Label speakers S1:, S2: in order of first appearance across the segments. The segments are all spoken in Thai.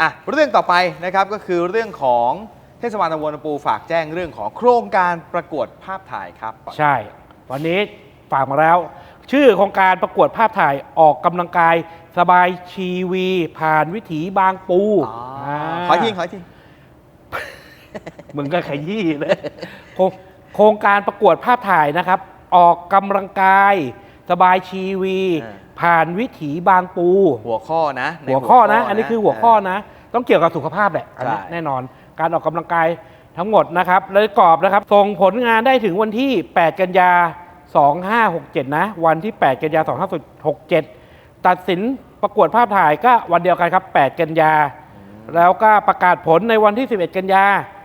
S1: อะเรื่องต่อไปนะครับก็คือเรื่องของเทศบาลตำบลลำปูฝากแจ้งเรื่องของโครงการประกวดภาพถ่ายครับ
S2: ใช่ วันนี้ฝากมาแล้ว ชื่อโครงการประกวดภาพถ่ายออกกำลังกาย สบายชีวี ผ่านวิถีบางปู
S1: อ๋ออาขออีกทีขออีกที
S2: มึงก็ขยี้เลยโครงโครงการประกวดภาพถ่ายนะครับ ออกกำลังกาย สบายชีวี
S1: อ่า
S2: ผ่านวิถีบางปู
S1: หัวข้อนะใน
S2: หัวข้อนะ อันนี้คือหัวข้อนะ ต้องเกี่ยวกับสุขภาพแหละอันนี้
S1: ใช่
S2: แน่นอน การออกกำลังกายทั้งหมดนะครับเลยกรอบนะครับ ส่งผลงานได้ถึงวันที่ 8 กันยา 2567 นะ วันที่ 8 กันยา 2567 ตัดสินประกวดภาพถ่ายก็วันเดียวกันครับ 8 กันยา แล้วก็ประกาศผลในวันที่ 11 กันยา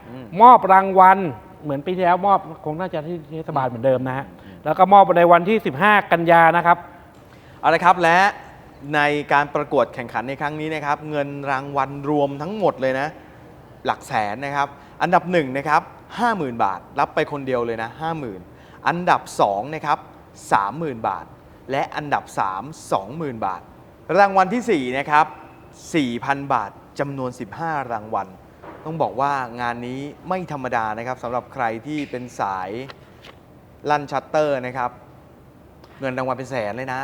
S1: อืม
S2: มอบรางวัล เหมือนปีที่แล้วมอบคงน่าจะที่เทศบาลเหมือนเดิมนะฮะ แล้วก็มอบในวันที่ 15 กันยานะครับ
S1: เอาละครับและในการประกวดแข่งขันในครั้งนี้นะครับ เงินรางวัลรวมทั้งหมดเลยนะ หลักแสนนะครับ อันดับหนึ่งนะครับ50,000 บาท รับไปคนเดียวเลยนะ50,000 อันดับ2นะครับ30,000 บาท และอันดับ 3 20,000 บาท รางวัลทีสี่4 นะครับ 4,000 บาทจำนวน 15 รางวัล ต้องบอกว่างานนี้ไม่ธรรมดานะครับสำหรับใครที่เป็นสาย ลั่นชัตเตอร์นะครับ เงินรางวัลเป็นแสนเลยนะ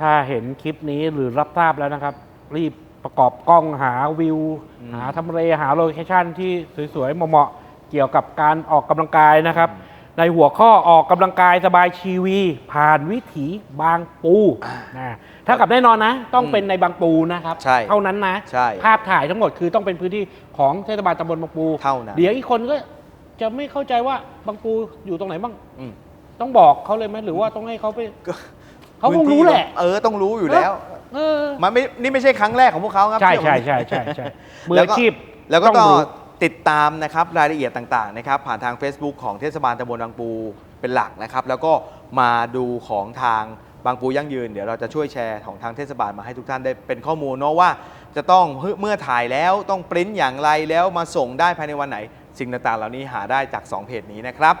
S2: ถ้าเห็นคลิปนี้หรือรับทราบแล้วนะครับ รีบประกอบกล้องหาวิว
S1: อืม
S2: หาทำเลหาโลเคชั่นที่สวยๆเหมาะๆเกี่ยวกับการออกกำลังกายนะครับ ในหัวข้อออกกำลังกายสบายชีวี ผ่านวิถีบางปูนะถ้ากับแน่นอนนะ ต้องเป็นในบางปูนะครับ
S1: ใช่
S2: เท่านั้นนะ
S1: ใช่
S2: ภาพถ่ายทั้งหมดคือต้องเป็นพื้นที่ของเทศบาลตำบลบางปู
S1: เท่านั้น
S2: เดี๋ยวอีกคนก็จะไม่เข้าใจว่าบางปูอยู่ตรงไหนบ้าง
S1: อืม
S2: ต้องบอกเขาเลยไหมหรือว่าต้องให้เขาไป
S1: ก็
S2: เขาคงรู้แหละ
S1: เออต้องรู้อยู่แล้ว
S2: เออ
S1: มันไม่นี่ไม่ใช่ครั้งแรกของพวกเขาครับ
S2: ใช่
S1: เอผม
S2: ใช่ใช่ใช่ใช่มือ
S1: แล้วก็
S2: อาชีพ
S1: แล้วก็
S2: ต้
S1: ต่
S2: อง
S1: อ
S2: รู้
S1: ติดตามนะครับรายละเอียดต่างๆนะครับผ่านทาง Facebook ของเทศบาลตำบลบางปูเป็นหลักนะครับ แล้วก็มาดูของทางบางปูยั่งยืน เดี๋ยวเราจะช่วยแชร์ของทางเทศบาลมาให้ทุกท่านได้เป็นข้อมูลเนาะว่า จะต้องเมื่อถ่ายแล้วต้องปริ้นอย่างไรแล้วมาส่งได้ภายในวันไหน สิ่งต่างๆ เหล่านี้หาได้จาก 2 เพจนี้นะครับ